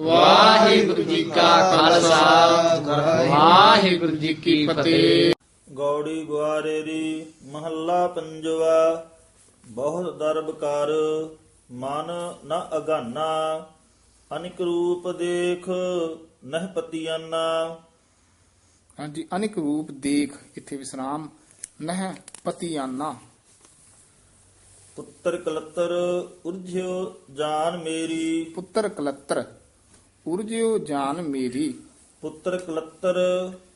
ਵਾਹਿਗੁਰੂ ਜੀ ਕਾ ਖਾਲਸਾ। ਵਾਹਿਗੁਰੂ ਜੀ ਕੀ ਫਤਿਹ। ਗੌੜੀ ਗੁਆਰੇਰੀ ਮਹੱਲਾ ਪੰਜਵਾ। ਬਹੁਤ ਦਰਬ ਕਰ ਮਨ ਨ ਅਗਾਨਾ। ਅਨਿਕ ਰੂਪ ਦੇਖ ਨਹਿ ਪਤੀਆਨਾ। ਹਾਂਜੀ ਅਨਿਕ ਰੂਪ ਦੇਖ ਇੱਥੇ ਵਿਸਰਾਮ। ਨਹਿ ਪਤੀਆਨਾ। ਪੁੱਤਰ ਕਲਤਰ ਉਰਝਿਓ ਜਾਨ ਮੇਰੀ। ਪੁੱਤਰ ਕਲਤਰ ਉਰਜਿਓ ਜਾਨ ਮੇਰੀ। ਪੁੱਤਰ ਕਲਤਰ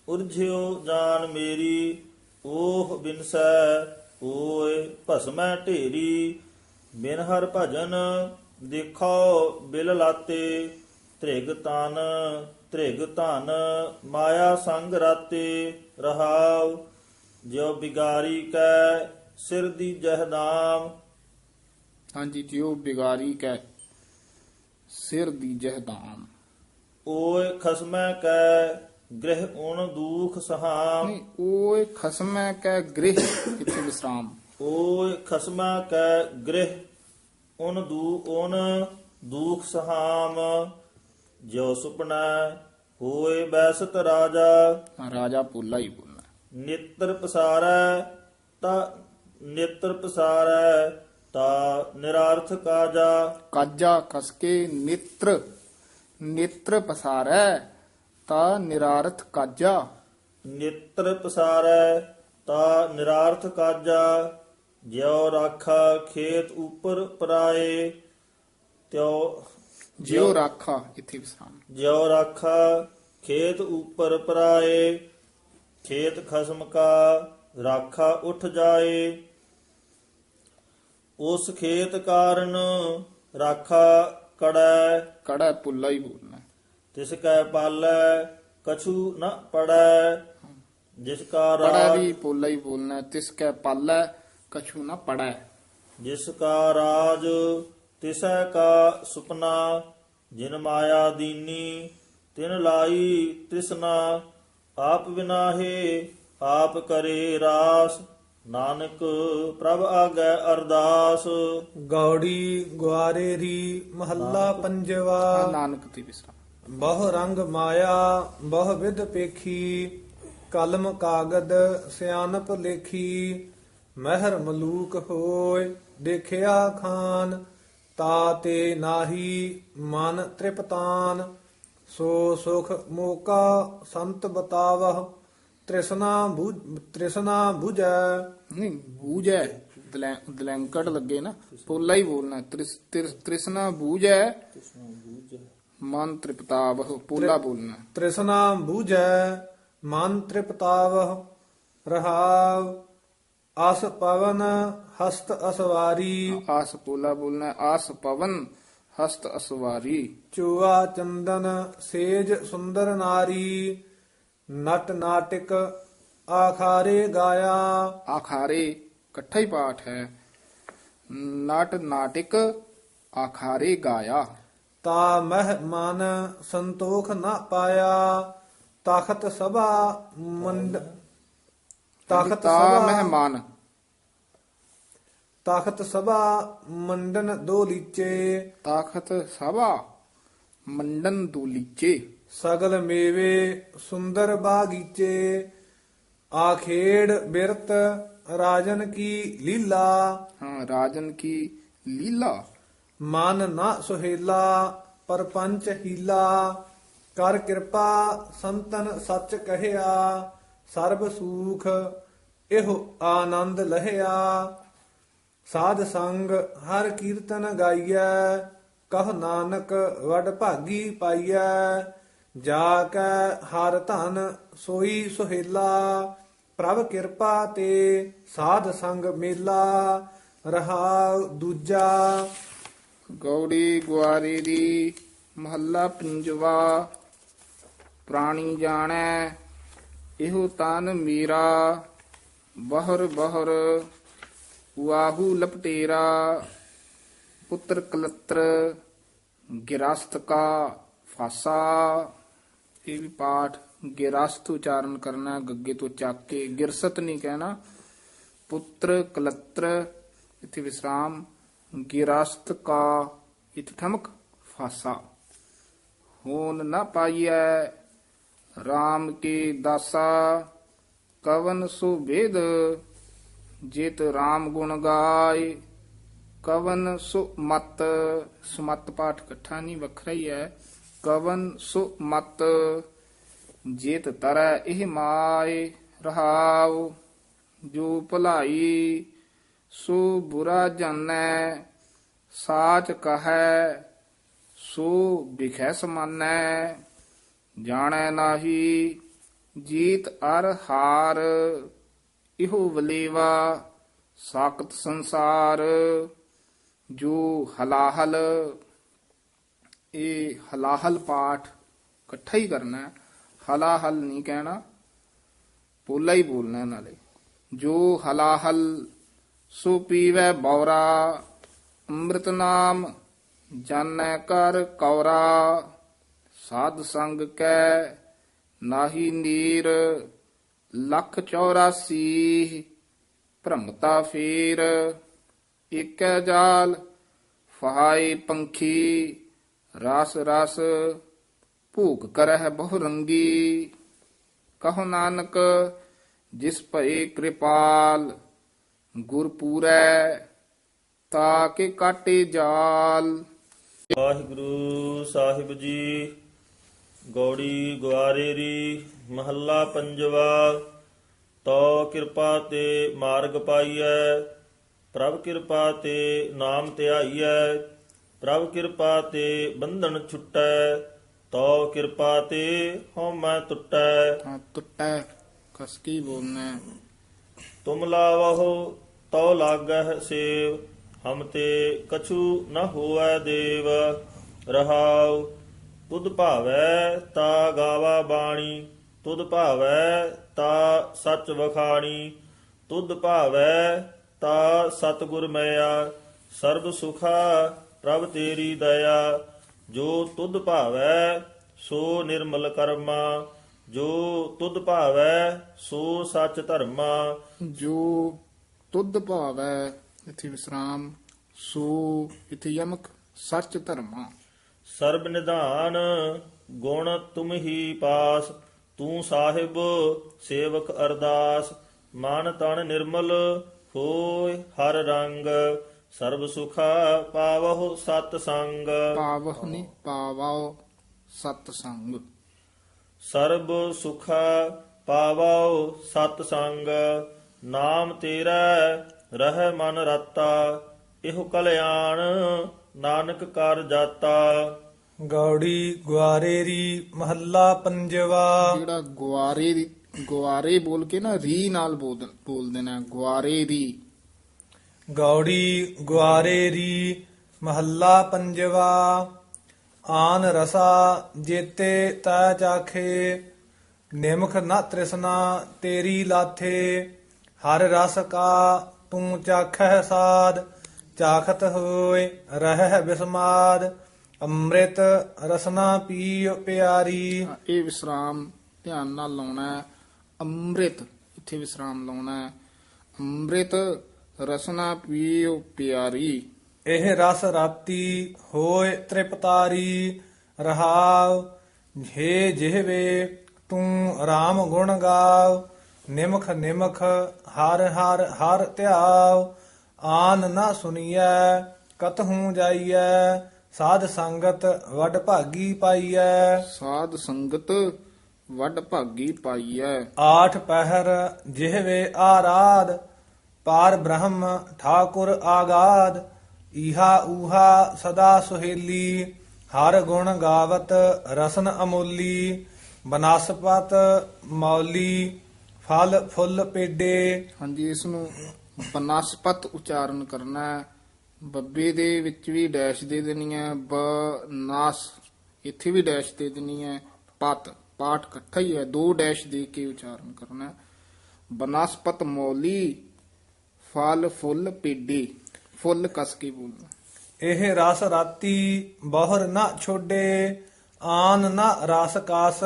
ਉਰਝਿਓ ਜਾਨ ਮੇਰੀ। ਓਹ ਬਿਨਸੈ ਓਏ ਭਸਮੈ ਢੇਰੀ। ਬਿਨ ਹਰ ਭਜਨ ਦੇਖੋ ਬਿਲ ਲਾਤੇ। ਤ੍ਰਿਗ ਤਨ ਤ੍ਰਿਗ ਧਨ ਮਾਇਆ ਸੰਗ ਰਾਤੇ ਰਹਾਉ। ਜਿਉ ਬਿਗਾਰੀ ਕੈ ਸਿਰ ਦੀ ਜਹਦਾਮ ਹਾਂਜੀ ਜਿਉ ਬਿਗਾਰੀ ਕੈ ਸਿਰ ਦੀ ਜਹਦਾਮ ਓਏ ਖਸਮੈ ਕੈ ਗ੍ਰਹਿ ਉਣ ਦੂਖ ਸਹਾਮ। ਨਹੀਂ ਓਏ ਖਸਮੈ ਕੈ ਗ੍ਰਹਿ ਇੱਥੇ ਵਿਸਰਾਮ? ਓਏ ਖਸਮਾ ਕੈ ਗ੍ਰਹਿ ਉਨ ਦੂ ਉਨ ਦੂਖ ਸਹਾਮ। ਜੋ ਸੁਪਨਾ ਹੋਏ ਬੈਸਤ ਰਾਜਾ। ਹਾਂ, ਰਾਜਾ ਪੋਲਾ ਹੀ ਬੋਲਣਾ। ਨੇਤਰ ਪਸਾਰੈ ਤਾ ਨੇਤਰ ਪਸਾਰੈ। ਤਾ ਨਿਰਾਰਥ ਕਾਜਾ। ਕਾਜਾ ਕਸ ਕੇ ਨੇਤਰ ਨੇਤਰ ਪਸਾਰੈ ਤਾ ਨਿਰਾਰਥ ਕਾਜਾ। ਨੇਤਰ ਪਸਾਰੈ ਤਾ ਨਿਰਾਰਥ ਕਾਜਾ। ਜਿਉ ਰਾਖਾ ਖੇਤ ਉਪਰ ਪਰਾਏ ਤਿਉ ਜਿਉ ਰਾਖਾ ਇੱਥੇ ਵਿਸਰਾਮ ਜਿਉ ਰਾਖਾ ਖੇਤ ਉਪਰ ਪਰਾਏ ਖੇਤ ਖਸਮ ਕਾ ਰਾਖਾ ਉਠ ਜਾਏ। ਉਸ ਖੇਤ ਕਾਰਨ ਰਾਖਾ ਕੜੈ। ਕੜਾ ਪੁੱਲਾ ਹੀ ਬੋਲਣਾ। ਤਿਸ ਕੈ ਪਾਲੈ ਕਛੂ ਨ ਪੜੈ। ਜਿਸ ਕਾ ਪੜਾ ਰਾਜ ਵੀ ਪੋਲਾ ਹੀ ਬੋਲਣਾ ਤਿਸ ਕੈ ਪਾਲੈ ਕਛੂ ਨਾ ਪੜੈ। ਜਿਸ ਕਾ ਰਾਜ ਤਿਸੈ ਕਾ ਸੁਪਨਾ। ਜਿਨ ਮਾਇਆ ਦੀਨੀ ਤਿਨ ਲਾਈ ਤ੍ਰਿਸ਼ਨਾ ਆਪ ਵਿਨਾਹੇ ਆਪ ਕਰੇ ਰਾਸ। ਨਾਨਕ ਪ੍ਰਭ ਆਗੈ ਅਰਦਾਸ। ਗੌੜੀ ਗੁਆਰੇਰੀ ਮਹੱਲਾ ਆਹ ਪੰਜਵਾ। ਨਾਨਕ ਤੇ ਵਿਸਰਾਮ ਬਹੁ ਰੰਗ ਮਾਇਆ ਬਹੁ ਵਿਧ ਪੇਖੀ ਕਲਮ ਕਾਗਦ ਸਿਆਨਪ ਲੇਖੀ ਮਹਿਰ ਮਲੂਕ ਹੋਏ ਦੇਖਿਆ ਖਾਨ ਤਾ ਤੇ ਨਾਹੀ ਮਨ ਤ੍ਰਿਪਤਾਨ ਸੋ ਸੁਖ ਮੋਕਾ ਸੰਤ ਬਤਾਵਹ। ਤ੍ਰਿਸ਼ਨਾ ਬੁਝ ਤ੍ਰਿਸ਼ਨਾ ਬੁਝੈ ਨਹੀਂ ਬੂਝੈ ਦਲੈਂ- ਦਲੈਂਕੜ ਲੱਗੇ ਨਾ ਪੋਲਾ ਹੀ ਬੋਲਣਾ ਤ੍ਰਿਸ- ਤ੍ਰਿਸ- ਤ੍ਰਿਸ਼ਨਾ ਬੂਝੈ ਮਨ ਤ੍ਰਿਪਤਾਵਹ ਪੋਲਾ ਬੋਲਣਾ। ਤ੍ਰਿਸ਼ਨਾ ਬੂਝੈ ਮਨ ਤ੍ਰਿਪਤਾਵਹ ਰਹਾਵ ਅਸ ਪਵਨ ਹਸਤ ਅਸਵਾਰੀ। ਆਸ ਪੋਲਾ ਬੋਲਣਾ ਆਸ ਪਵਨ ਹਸਤ ਅਸਵਾਰੀ। ਚੂਆ ਚੰਦਨ ਸੇਜ ਸੁੰਦਰ ਨਾਰੀ। ਨਟ ਨਾਟਕ ਆਖਾਰੇ ਗਾਇਆ। ਆਖਾਰੇ ਇਕੱਠਾ ਹੀ ਪਾਠ ਹੈ। ਨਾਟ ਨਾਟਿਕ ਆਖਾਰੇ ਗਾਇਆ। ਤਾ ਮਹਿ ਮਨ ਸੰਤੋਖ ਨਾ ਪਾਇਆ। ਤਖਤ ਸਭਾ ਮੰਡ ਤਖਤ ਸਭਾ ਮਹਿਮਾਨ ਤਖਤ ਸਭਾ ਮੰਡਨ ਦੋ ਲੀਚੇ। ਤਾਖਤ ਸਭਾ ਮੰਡਨ ਦੂਲੀਚੇ ਸਗਲ ਮੇਵੇ ਸੁੰਦਰ ਬਾਗੀਚੇ ਆਖੇੜ ਬਿਰਤ ਰਾਜਨ ਕੀ ਲੀਲਾ। ਹਾਂ ਰਾਜਨ ਕੀ ਲੀਲਾ। ਮਨ ਨਾ ਸੁਹੇਲਾ ਪਰਪੰਚ ਹੀਲਾ। ਕਰ ਕਿਰਪਾ ਸੰਤਨ ਸੱਚ ਕਹਿਆ ਸਰਬ ਸੂਖ ਇਹੋ ਆਨੰਦ ਲਹਿਆ। ਸਾਧ ਸੰਗ ਹਰ ਕੀਰਤਨ ਗਾਈਐ ਕਹ ਨਾਨਕ ਵਡ ਭਾਗੀ ਪਾਈਐ, ਜਾ ਕੈ ਹਰ ਧਨ ਸੋਈ ਸੁਹੇਲਾ, ਪ੍ਰਭ ਕਿਰਪਾ ਤੇ ਸਾਧ ਸੰਗ ਮੇਲਾ, ਰਹਾ ਦੂਜਾ। ਗੌੜੀ ਗੁਆਰੀ ਦੀ ਮਹੱਲਾ ਪੰਜਵਾ, ਪ੍ਰਾਣੀ ਜਾਣੈ, ਇਹੋ ਤਨ ਮੀਰਾ। ਬਹਰ ਬਹਰ, ਵਾਹੂ ਲਪਟੇਰਾ। ਪੁੱਤਰ ਕਲਤਰ, ਗਿਰਸਤ ਕਾ ਫਾਸਾ। ਇਹ ਵੀ ਪਾਠ, ਗਿਰਸਤ ਉਚਾਰਨ ਕਰਨਾ, ਗੱਗੇ ਤੋਂ ਚੱਕ ਕੇ, ਗਿਰਸਤ ਨਹੀਂ ਕਹਿਣਾ। ਪੁੱਤਰ ਕਲਤਰ, ਇੱਥੇ ਵਿਸਰਾਮ, ਗਿਰਸਤ ਕਾ ਇਤ ਠਮਕ ਫਾਸਾ। ਹੋਨ ਨ ਪਾਈਐ RAM ਕੀ ਦਾਸਾ, ਕਵਨ ਸੁਬੇਦ ਜੇਤ RAM ਗੁਣ ਗਾਏ। ਕਵਨ ਸੁਮਤ ਸੁਮਤ ਪਾਠ ਇਕੱਠਾ ਨਹੀਂ ਵੱਖਰਾ ਹੀ ਹੈ। ਕਵਨ ਸੁਮਤ ਜੇਤ ਤਰੈ, ਇਹ ਮਾਏ ਰਹਾਉ। ਜੋ ਭਲਾਈ, ਸੋ ਬੁਰਾ ਜਾਣੈ, ਸਾਚ ਕਹੈ, ਸੋ ਵਿਖੈ ਸਮਾਨੈ। ਜਾਣੈ ਨਾਹੀ, ਜੀਤ ਅਰ ਹਾਰ, ਇਹੋ ਵਲੇਵਾ, ਸਾਖਤ ਸੰਸਾਰ। ਜੋ ਹਲਾਹਲ, ਇਹ ਹਲਾਹਲ ਪਾਠ ਇਕੱਠਾ ਹੀ ਕਰਨਾ ਹੈ। ਹਲਾਹਲ ਨਹੀਂ ਕਹਿਣਾ, ਪੋਲਾ ਹੀ ਬੋਲਣਾ ਨਾਲੇ ਜੋ ਹਲਾਹਲ, ਸੋ ਪੀਵੈ ਬੌਰਾ, ਅੰਮ੍ਰਿਤ ਨਾਮ, ਜਾਣੈ ਕਰ ਕੌਰਾ। ਸਾਧ ਸੰਗ ਕੈ ਨਾਹੀ ਨੀਰ, ਲੱਖ 84 ਭ੍ਰਮਤਾ ਫੇਰ। ਏਕੈ ਜਾਲ ਫਹਾਈ ਪੰਖੀ, ਰਸ ਰਸ ਭੂਖ ਕਰਹਿ ਬਹੁ ਰੰਗੀ। ਕਹੋ ਨਾਨਕ, ਜਿਸ ਭਏ ਕਿਰਪਾਲ, ਗੁਰ ਪੂਰੈ, ਤਾ ਕੇ ਕਾਟੇ ਜਾਲ। ਵਾਹਿਗੁਰੂ ਸਾਹਿਬ ਜੀ, ਗੌੜੀ ਗੁਆਰੇਰੀ ਮਹੱਲਾ ਪੰਜਵਾ ਤੋ ਕਿਰਪਾ ਤੇ ਮਾਰਗ ਪਾਈਐ। ਪ੍ਰਭ ਕਿਰਪਾ ਤੇ ਨਾਮ ਧਿਆਈਐ ਪ੍ਰਭ ਕਿਰਪਾ ਤੇ ਬੰਧਨ ਛੁਟੈ ਤੋ ਕਿਰਪਾ ਤੇ ਹਉਮੈ ਟੁਟੈ ਹਾਂ ਟੁੱਟੈ ਕਸ ਕੀ ਬੋਲਣਾ ਹੈ। ਤੁਮ ਲਾਵਹੁ ਤਉ ਲਾਗਹਿ ਸੇਵ ਹਮ ਤੇ ਕਛੂ ਨ ਹੋਵੈ ਦੇਵ ਰਹਾਉ ਤੁਧ ਭਾਵੈ ਤਾ ਗਾਵਾ ਬਾਣੀ ਤੁਧ ਭਾਵੈ ਤਾ ਸਚ ਵਖਾਣੀ ਤੁਧ ਭਾਵੈ ਤਾ ਸਤਿਗੁਰ ਮਿਆ ਸਰਬ ਸੁਖਾ ਪ੍ਰਭ ਤੇਰੀ ਦਇਆ ਜੋ ਤੁਧ ਭਾਵੈ ਸੋ ਨਿਰਮਲ ਕਰਮਾ ਜੋ ਤੁਧ ਭਾਵੈ ਸੋ ਸਚ ਧਰਮਾ। ਜੋ ਤੁਧ ਭਾਵੈ ਇਥੇ ਵਿਸਰਾਮ ਸੋ ਇਥੇ ਯਮਕ ਸੱਚ ਧਰਮਾ। ਸਰਬ ਨਿਧਾਨ ਗੁਣ ਤੁਮ ਹੀ ਪਾਸ ਤੂੰ ਸਾਹਿਬ ਸੇਵਕ ਅਰਦਾਸ ਮਨ ਤਨ ਨਿਰਮਲ ਹੋਇ ਹਰ ਰੰਗ ਸਰਬ ਸੁਖਾ ਪਾਵਹੁ ਸਤ ਸੰਗ। ਪਾਵਹ ਨਹੀਂ ਪਾਵਾਓ ਸਤ ਸੰਗ। ਸਰਬ ਸੁਖਾ ਪਾਵਹੁ ਸਤ ਸੰਗ ਨਾਮ ਤੇਰਾ ਰਹਿ ਮਨ ਰਤਾ ਇਹੋ ਕਲਿਆਣ ਨਾਨਕ ਕਰ ਜਾਤਾ। ਗੌੜੀ ਗੁਆਰੇਰੀ ਮਹੱਲਾ ਪੰਜਵਾ। ਜਿਹੜਾ ਗੁਆਰੇ ਦੀ ਗੁਆਰੇ ਬੋਲ ਕੇ ਨਾ ਰੀ ਨਾਲ ਬੋਲ ਬੋਲ ਦੇਣਾ ਗੁਆਰੇ ਦੀ ਗੌੜੀ ਗੁਆਰੇਰੀ ਮਹੱਲਾ ਪੰਜਵਾ ਆਨ ਰਸਾ ਜੇਤੇ ਤਾ ਚਾਖੇ ਨਿਮਖ ਨਾ ਤ੍ਰਿਸ਼ਨਾ ਤੇਰੀ ਲਾਥੇ ਹਰ ਰਸ ਕਾ ਤੂੰ ਚਾਖੈ ਸਾਦ ਚਾਖਤ ਹੋਏ ਰਹਿ ਬਿਸਮਾਦ ਅੰਮ੍ਰਿਤ ਰਸਨਾ ਪੀਓ ਪਿਆਰੀ। ਇਹ ਵਿਸਰਾਮ ਧਿਆਨ ਨਾਲ ਲਾਉਣਾ ਅੰਮ੍ਰਿਤ ਇੱਥੇ ਵਿਸਰਾਮ ਲਾਉਣਾ ਹੈ। ਅੰਮ੍ਰਿਤ ਰਸਨਾ ਪੀਓ ਪਿਆਰੀ। ਇਹ ਰਸ ਰਾਤੀ ਹੋਏ ਤ੍ਰਿਪਤਾਰੀ ਰਹਾਉ ਜੇ ਜਿਹਵੇ ਤੂੰ RAM ਗੁਣ ਗਾਵ ਨਿਮਖ ਨਿਮਖ ਹਰ ਹਰ ਹਰ ਧਿਆਵ ਆਨ ਨਾ ਸੁਣੀਐ ਕਤਹੂ ਜਾਈਐ ਸਾਧ ਸੰਗਤ ਵੱਡ ਭਾਗੀ ਪਾਈਐ। ਸਾਧ ਸੰਗਤ ਵੱਡ ਭਾਗੀ ਪਾਈਐ। ਆਠ ਪਹਿਰ ਜਿਹਵੇ ਆਰਾਧ ਪਾਰ ਬ੍ਰਹਮ ਠਾਕੁਰ ਆਗਾਦ ਈਹਾ ਊਹਾ ਸਦਾ ਸੁਹੇਲੀ ਹਰ ਗੁਣ ਗਾਵਤ ਰਸਨ ਅਮੋਲੀ ਬਨਸਪਤ ਮੌਲੀ ਫਲ ਫੁੱਲ ਪੇਡੇ। ਹਾਂਜੀ ਇਸ ਨੂੰ ਬਨਸਪਤ ਉਚਾਰਨ ਕਰਨਾ। ਹੈ ਬੱਬੇ ਦੇ ਵਿੱਚ ਵੀ ਡੈਸ਼ ਦੇ ਦੇਣੀ ਹੈ ਬਨਾਸ ਇੱਥੇ ਵੀ ਡੈਸ਼ ਦੇ ਦੇਣੀ ਹੈ ਪਤ। ਪਾਠ ਇਕੱਠਾ ਹੀ ਹੈ ਦੋ ਡੈਸ਼ ਦੇ ਕੇ ਉਚਾਰਨ ਕਰਨਾ ਹੈ। ਬਨਸਪਤ ਮੌਲੀ ਫਲ ਫੁੱਲ ਪੇਡੇ। ਫੁੱਲ ਕਸ ਕੇ ਬੋਲਣਾ। ਇਹ ਰਸ ਰਾਤੀ ਬਹੁਰ ਨਾ ਛੋਡੇ ਆਨ ਨਾ ਰਸ ਕਾਸ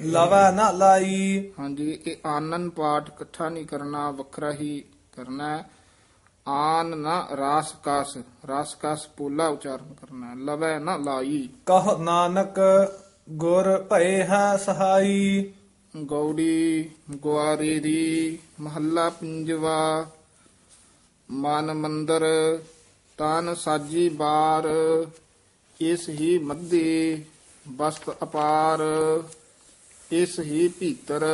ਲਵੈ ਨਾ ਲਾਈ। ਹਾਂਜੀ ਇਹ ਆਨਨ ਪਾਠ ਇਕੱਠਾ ਨਹੀਂ ਕਰਨਾ ਵੱਖਰਾ ਹੀ ਕਰਨਾ ਹੈ। ਆਨ ਨਾ ਰਾਸ ਕਸ ਰਾਸ ਕਸ ਪੂਲਾ ਉਚਾਰਨ ਕਰਨਾ। ਲਵੈ ਨਾ ਲਾਈ। ਕਹ ਨਾਨਕ ਗੁਰ ਭਏ ਹੈ ਸਹਾਈ। ਗੌੜੀ ਗੁਆਰੀ ਦੀ ਮਹੱਲਾ ਪੰਜਵਾ। ਮਨ ਮੰਦਰ ਤਨ ਸਾਜੀ ਬਾਰ। ਇਸ ਹੀ ਮੱਧੇ ਬਸਤ ਅਪਾਰ। ਇਸ ਹੀ ਭੀਤਰ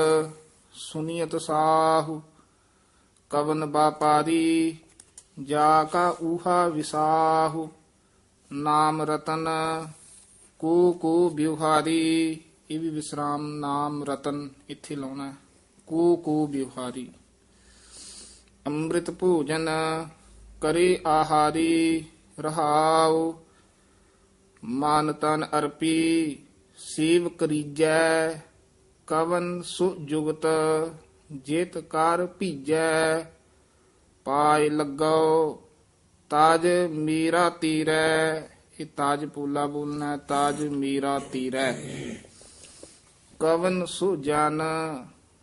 ਸੁਨੀਅਤ ਸਾਹੁ। ਕਵਨ ਬਾਪਾਰੀ ਜਾ ਕਾ ਊਹਾ ਵਿਸਾਹੁ। ਨਾਮ ਰਤਨ ਕੂ ਕੂ ਬਿਵਹਾਰੀ ਇਹ ਵੀ ਵਿਸਰਾਮ ਨਾਮ ਰਤਨ ਇੱਥੇ ਲਾਉਣਾ ਹੈ। ਕੂ ਬਿਵਹਾਰੀ ਅੰਮ੍ਰਿਤ ਭੋਜਨ ਕਰੇ ਆਹਾਰੀ, ਰਹਾਉ, ਮਨ ਤਨ ਅਰਪੀ, ਸੇਵ ਕਰੀਜੈ, ਕਵਨ ਸੁ ਜੁਗਤ, ਜੇਤ ਕਰ ਭੀਜੈ, ਪਾਇ ਲੱਗੋ, ਤਾਜ ਮੀਰਾ ਤੀਰੈ ਇਹ ਤਾਜ ਪੂਲਾ ਬੋਲਣਾ ਤਾਜ ਮੀਰਾ ਤੀਰੈ ਕਵਨ ਸੁਜਾਨ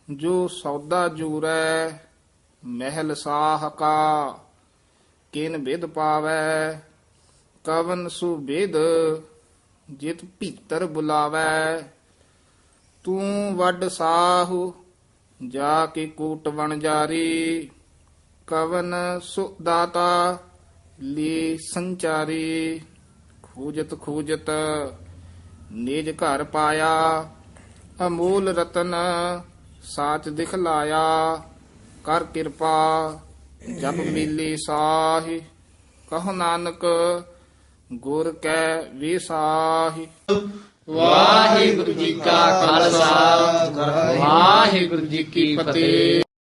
ਜੋ ਸੌਦਾ ਜੂਰੈ ਮਹਿਲ ਸਾਹ ਕਾ, ਕਿਨ ਵਿਦ ਪਾਵੈ। ਕਵਨ ਸੁਬੇਦ ਜਿਤ ਭੀਤਰ ਬੁਲਾਵੈ। ਤੂੰ ਵੱਡ ਸਾਹੂ, ਜਾ ਕੇ ਕੂਟ ਵਣ ਜਾਰੀ। ਕਵਨ ਸੁਦਾਤਾ ਲੀ ਸੰਚਾਰੀ। ਖੂਜਤ ਖੂਜਤ, ਨਿਜ ਘਰ ਪਾਇਆ, ਅਮੂਲ ਰਤਨ ਸਾਚ ਦਿਖਲਾਇਆ, ਕਰ ਕਿਰਪਾ, ਜਪ ਮਿਲੀ ਸਾਹੀ, ਕਹ ਨਾਨਕ ਗੁਰ ਕੈ ਵਿਸਾਹੀ। ਵਾਹਿਗੁਰੂ ਜੀ ਕਾ ਖਾਲਸਾ, ਵਾਹਿਗੁਰੂ ਜੀ ਕੀ ਫਤਿਹ।